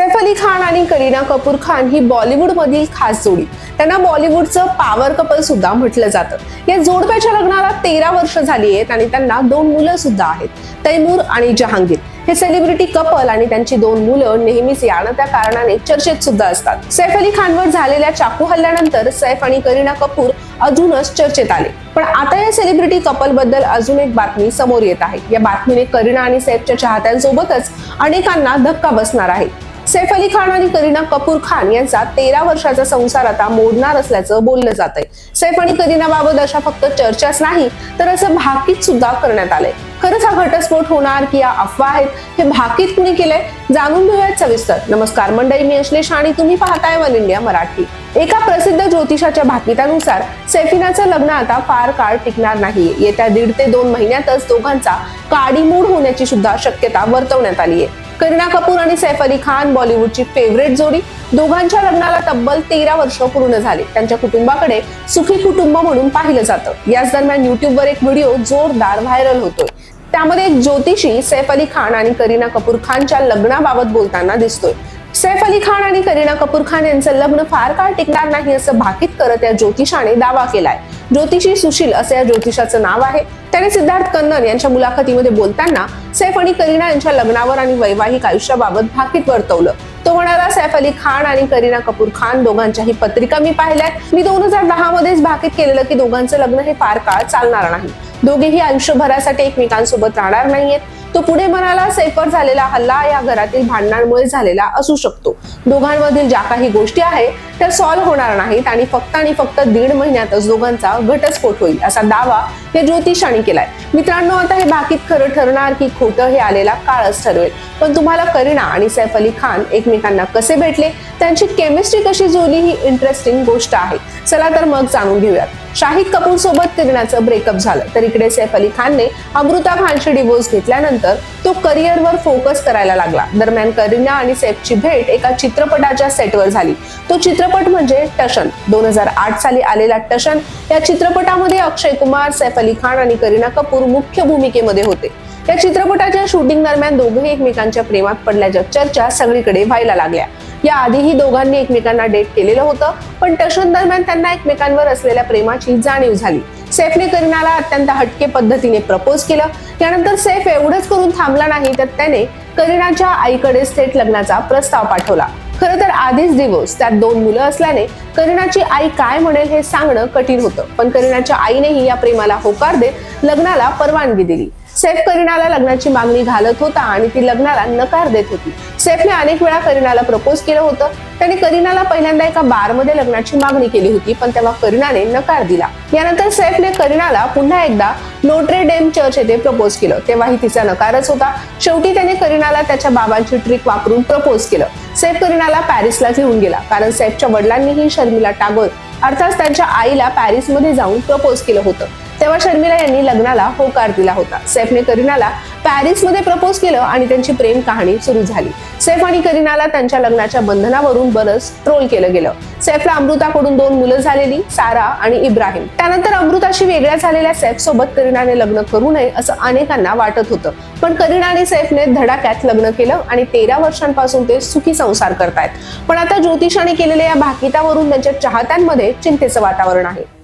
सैफ अली खान आणि करीना कपूर खान ही बॉलिवूडमधील खास जोडी. त्यांना बॉलिवूडचं पॉवर कपल सुद्धा म्हटलं जातं. या जोडप्याच्या लग्नाला तेरा वर्ष झाली आहेत आणि त्यांना दोन मुलं सुद्धा आहेत. तैमूर आणि जहांगीर. हे सेलिब्रिटी कपल आणि त्यांची दोन मुलं नेहमीच यानं त्या कारणाने चर्चेत सुद्धा असतात. सैफ अली खानवर झालेल्या चाकू हल्ल्यानंतर सैफ आणि करीना कपूर अजूनच चर्चेत आले. पण आता या सेलिब्रिटी कपलबद्दल अजून एक बातमी समोर येत आहे. या बातमीने करीना आणि सैफच्या चाहत्यांसोबतच अनेकांना धक्का बसणार आहे. सैफ अली खान आणि करीना कपूर खान यांचा तेरा वर्षाचा संसार आता मोडणार असल्याचं बोललं जात आहे सैफ आणि करीनाबाबत अशा फक्त चर्चाच नाही तर असं भाकीत सुद्धा करण्यात आलंय. खरंच हा घटस्फोट होणार की या अफवा आहेत हे भाकीत कुणी केलंय? जाणून घेऊयात सविस्तर. नमस्कार मंडळी मी अश्लेष आणि तुम्ही पाहताय वन इंडिया मराठी. एका प्रसिद्ध ज्योतिषाच्या भाकितानुसार सैफिनाचं लग्न आता फार काळ टिकणार नाही. येत्या दीड ते दोन महिन्यातच दोघांचा काडीमूड होण्याची सुद्धा शक्यता वर्तवण्यात आली आहे करीना कपूर आणि सैफ अली खान बॉलिवूडची फेवरेट जोडी. दोघांच्या लग्नाला तब्बल तेरा वर्ष पूर्ण झाले. त्यांच्या कुटुंबाकडे सुखी कुटुंब म्हणून पाहिलं जातं. याच दरम्यान युट्यूबवर एक व्हिडिओ जोरदार व्हायरल होतोय. त्यामध्ये एक ज्योतिषी सैफ अली खान आणि करीना कपूर खानच्या लग्नाबाबत बोलताना दिसतोय. सैफ अली खान आणि करीना कपूर खान यांचं लग्न फार काळ टिकणार नाही असं भाकीत करत या ज्योतिषाने दावा केलाय. ज्योतिषी सुशील असं या ज्योतिषाचं नाव आहे. त्याने सिद्धार्थ कन्नन यांच्या मुलाखतीमध्ये बोलताना सैफ आणि करीना यांच्या लग्नावर आणि वैवाहिक आयुष्याबाबत भाकीत वर्तवलं. तो म्हणाला सैफ अली खान आणि करीना कपूर खान दोघांच्याही पत्रिका मी पाहिल्यात. मी दोन हजार दहा मध्येच भाकीत केलेलं की दोघांचं लग्न हे फार काळ चालणार नाही. दोघेही आयुष्यभरासाठी एकमेकांसोबत राहणार नाहीयेत. तो पुढे म्हणाला सैफवर झालेला हल्ला या घरातील भांडणांमुळे झालेला असू शकतो. दोघांमधील ज्या काही गोष्टी आहेत त्या सॉल्व्ह होणार नाहीत आणि फक्त आणि फक्त दीड महिन्यातच दोघांचा घटस्फोट होईल असा दावा या ज्योतिषाने केलाय. मित्रांनो आता हे बाकीत खरं ठरणार की खोटं हे आलेला काळच ठरवेल. पण तुम्हाला करीना आणि सैफ अली खान एकमेकांना कसे भेटले? त्यांची केमिस्ट्री कशी जुळली ही इंटरेस्टिंग गोष्ट आहे. चला तर मग जाणून घेऊयात. शाहिद कपूर सोबत किरणाचं ब्रेकअप झालं. तर इकडे सैफ अली खानने अमृता खानशी डिवोर्स घेतल्यानंतर तो करिअरवर फोकस करायला लागला. दरम्यान करीना आणि सैफची भेट एका चित्रपटाच्या सेटवर झाली. तो चित्रपट म्हणजे टशन. दोन हजार आठ साली आलेला टशन या चित्रपटामध्ये अक्षय कुमार सैफ अली खान आणि करीना कपूर मुख्य भूमिकेमध्ये होते. या चित्रपटाच्या शूटिंग दरम्यान दोघेही एकमेकांच्या प्रेमात पडल्याच्या चर्चा सगळीकडे व्हायला लागल्या. या आधीही दोघांनी एकमेकांना डेट केलेलं होतं पण टशन दरम्यान त्यांना एकमेकांवर असलेल्या प्रेमाची जाणीव झाली. सैफने करीनाला अत्यंत हटके पद्धतीने प्रपोज केलं. त्यानंतर सैफ एवढंच करून थांबला नाही तर त्याने करीनाच्या आईकडे थेट लग्नाचा प्रस्ताव पाठवला. खरं तर आधीच दिवस त्यात दोन मुलं असल्याने करीनाची आई काय म्हणेल हे सांगणं कठीण होतं. पण करीनाच्या आईनेही या प्रेमाला होकार देत लग्नाला परवानगी दिली. सैफ करीनाला लग्नाची मागणी घालत होता आणि ती लग्नाला नकार देत होती. सैफने अनेक वेळा करीनाला प्रपोज केलं होतं. त्याने करीनाला पहिल्यांदा एका बारमध्ये लग्नाची मागणी केली होती पण तेव्हा करीनाने नकार दिला. यानंतर सैफने करीनाला पुन्हा एकदा नोट्रे डेम चर्च येथे प्रपोज केलं. तेव्हाही तिचा नकारच होता. शेवटी त्याने करीनाला त्याच्या बाबांची ट्रिक वापरून प्रपोज केलं. सैफ करीनाला पॅरिसला घेऊन गेला कारण सैफच्या वडिलांनीही शर्मिला टागोर अर्थात त्यांच्या आईला पॅरिसमध्ये जाऊन प्रपोज केलं होतं. तेव्हा शर्मिला यांनी लग्नाला होकार दिला होता. सैफने करीनाला पॅरिसमध्ये प्रपोज केलं आणि त्यांची प्रेम कहाणी सुरू झाली. सैफ आणि करीनाला त्यांच्या लग्नाच्या बंधनावरून बरंच ट्रोल केलं गेलं. सैफला अमृताकडून दोन मुलं झालेली सारा आणि इब्राहिम. त्यानंतर अमृताशी वेगळ्या झालेल्या सैफ सोबत करीनाने लग्न करू नये असं अनेकांना वाटत होतं. पण करीना आणि सैफने धडाक्यात लग्न केलं आणि तेरा वर्षांपासून ते सुखी संसार करतायत. पण आता ज्योतिषाने केलेल्या या भाकितावरून त्यांच्या चाहत्यांमध्ये चिंतेचं वातावरण आहे.